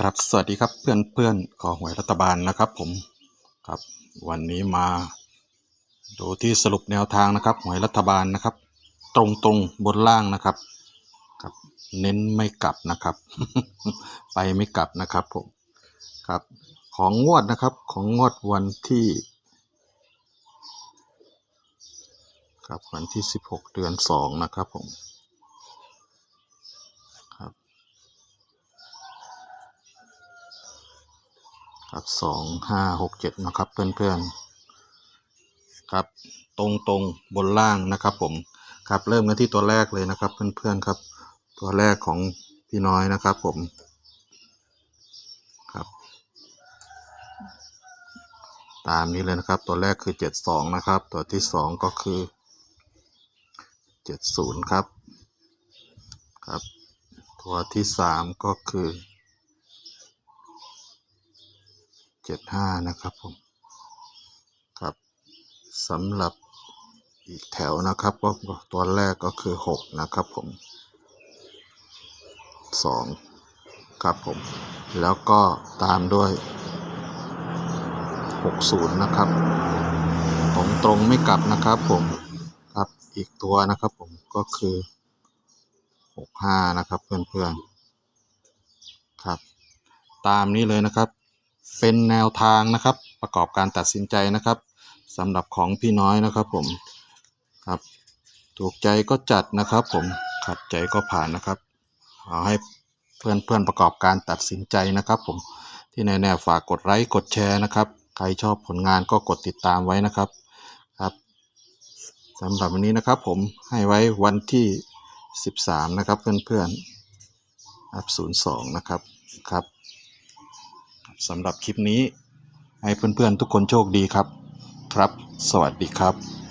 ครับสวัสดีครับเพื่อนเพื่อนขอหวยรัฐบาลนะครับ ผมครับ วันนี้มาดูที่สรุปแนวทางนะครับหวยรัฐบาลนะครับ ตรงตรงบนล่างนะครับครับ เน้นไม่กลับนะครับ ไปไม่กลับนะครับผมครับ ของงวดนะครับของงวดวันที่ ครับวันที่ 16 เดือน 2 นะครับผมครับ ครับสองห้าหกเจ็ดนะครับเพื่อนๆครับตรงตรงบนล่างนะครับผมครับเริ่มกันที่ตัวแรกเลยนะครับ เพื่อนๆครับ ตัวแรกของพี่น้อยนะครับผมครับ ตามนี้เลยนะครับ ตัวแรกคือเจ็ดสองนะครับ ตัวที่สองก็คือเจ็ดศูนย์ครับครับ ตัวที่สามก็คือ เจ็ดห้านะครับผมครับสำหรับอีกแถวนะครับก็ตัวแรกก็คือหกนะครับผมสองครับผม แล้วก็ตามด้วยหกศูนย์นะครับ ตรงตรงไม่กลับนะครับผมครับอีกตัวนะครับผมก็คือหกห้านะครับเพื่อนๆครับ ตามนี้เลยนะครับ เป็นแนวทางนะครับ ประกอบการตัดสินใจนะครับสำหรับของพี่น้อยนะครับผมครับ ถูกใจก็จัดนะครับผมขัดใจก็ผ่านนะครับเอาให้เพื่อนเพื่อนๆประกอบการตัดสินใจนะครับ ผมที่แน่ๆฝากกดไลค์กดแชร์นะครับ ใครชอบผลงานก็กดติดตามไว้นะครับครับสำหรับวันนี้นะครับ ผมให้ไว้วันที่ 13 นะครับเพื่อนๆครับ02 นะครับครับ สำหรับคลิปนี้ ให้เพื่อนๆทุกคนโชคดีครับ ครับ สวัสดีครับ